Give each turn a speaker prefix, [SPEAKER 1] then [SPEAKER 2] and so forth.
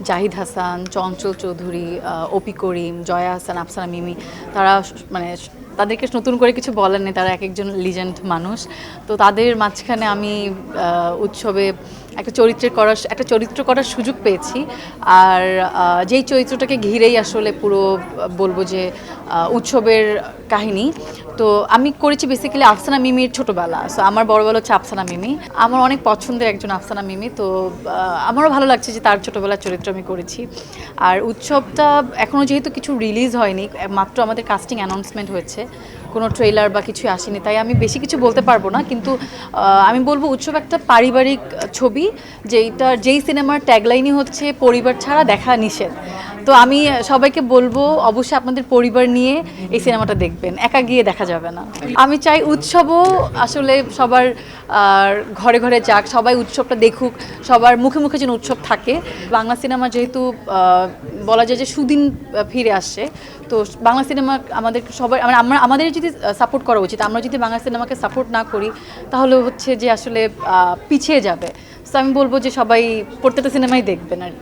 [SPEAKER 1] জাহিদ হাসান চঞ্চল চৌধুরী অপি করিম জয়া হাসান আফসানা মিমি তারা মানে তাদেরকে নতুন করে কিছু বলার নেই তারা এক একজন লিজেন্ড মানুষ। তো তাদের মাঝখানে আমি উৎসবে একটা চরিত্রের করার একটা চরিত্র করার সুযোগ পেয়েছি। আর যেই চরিত্রটাকে ঘিরেই আসলে পুরো বলব যে উৎসবের কাহিনী। তো আমি করেছি বেসিক্যালি আফসানা মিমির ছোটোবেলা। সো আমার বড়বেলা হচ্ছে আফসানা মিমি। আমার অনেক পছন্দের একজন আফসানা মিমি। তো আমারও ভালো লাগছে যে তার ছোটবেলার চরিত্র আমি করেছি। আর উৎসবটা এখনও যেহেতু কিছু রিলিজ হয়নি মাত্র আমাদের কাস্টিং অ্যানাউন্সমেন্ট হয়েছে। কোনো ট্রেলার বা কিছু আসেনি, তাই আমি বেশি কিছু বলতে পারব না। কিন্তু আমি বলব উৎসব একটা পারিবারিক ছবি যেইটা যেই সিনেমার ট্যাগলাইনই হচ্ছে, পরিবার ছাড়া দেখা নিষেধ। তো আমি সবাইকে বলব, অবশ্যই আপনাদের পরিবার নিয়ে এই সিনেমাটা দেখবেন। একা গিয়ে দেখা যাবে না। আমি চাই উৎসবও আসলে সবার ঘরে ঘরে যাক, সবাই উৎসবটা দেখুক, সবার মুখে মুখে যেন উৎসব থাকে। বাংলা সিনেমা যেহেতু বলা যায় যে সুদিন ফিরে আসছে, তো বাংলা সিনেমা আমাদের সবাই মানে আমরা, আমাদের যদি সাপোর্ট করা উচিত, আমরা যদি বাংলা সিনেমাকে সাপোর্ট না করি, তাহলে হচ্ছে যে আসলে পিছিয়ে যাবে। তো আমি বলব যে সবাই প্রত্যেকটা সিনেমাই দেখবেন আর কি।